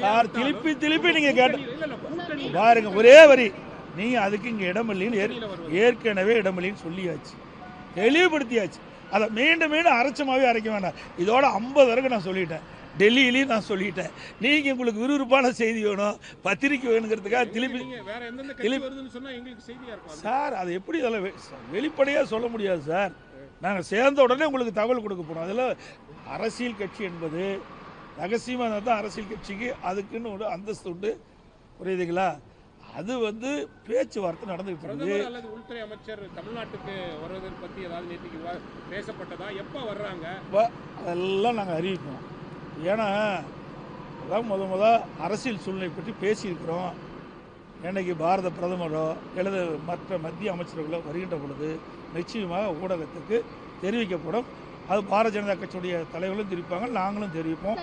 Sir திருப்பி திருப்பி நீங்க கேட்ட பாருங்க ஒரே வரி. நீங்க அதுக்கு இங்க இடமில்லைன்னு. ஏற்கனவே இடமில்லைன்னு சொல்லியாச்சு. தெளிவுபடுத்தியாச்சு. அதை மீண்டும் மீண்டும் அரைச்சமாவே அரைக்க வேண்டாம் இதோட ஐம்பது வரைக்கும் நான் சொல்லிட்டேன். டெல்லியிலையும் நான் சொல்லிட்டேன். நீங்க உங்களுக்கு விறுவிறுப்பான செய்தி வேணும். பத்திரிக்கை வேணுங்கிறதுக்காக திருப்பி திருப்பி-. சார் அது எப்படி அதில் வெளிப்படையாக சொல்ல முடியாது சார். நாங்கள் சேர்ந்த உடனே உங்களுக்கு தகவல் கொடுக்க போகிறோம் அதில் அரசியல் கட்சி என்பது ரகசியமாக இருந்தால் தான் அரசியல் கட்சிக்கு அதுக்குன்னு ஒரு அந்தஸ்து உண்டு. புரியுதுங்களா? அது வந்து பேச்சுவார்த்தை நடந்துகிட்டு பிரதமர் அல்லது உள்துறை அமைச்சர் தமிழ்நாட்டுக்கு வருவதை பத்தி ஏதாவது நேற்றுக்கு பேசப்பட்டதா? எப்ப வர்றாங்க? அதெல்லாம் நாங்கள் அறிவிப்போம். ஏன்னா அதான் முத முத அரசியல் சூழ்நிலை பற்றி பேசியிருக்கிறோம். என்னைக்கு பாரத பிரதமரோ அல்லது மற்ற மத்திய அமைச்சர்களோ வருகின்ற பொழுது நிச்சயமாக ஊடகத்துக்கு தெரிவிக்கப்படும். அது பாரதிய ஜனதா கட்சியுடைய தலைவர்களும் தெரிவிப்பாங்க நாங்களும் தெரிவிப்போம்.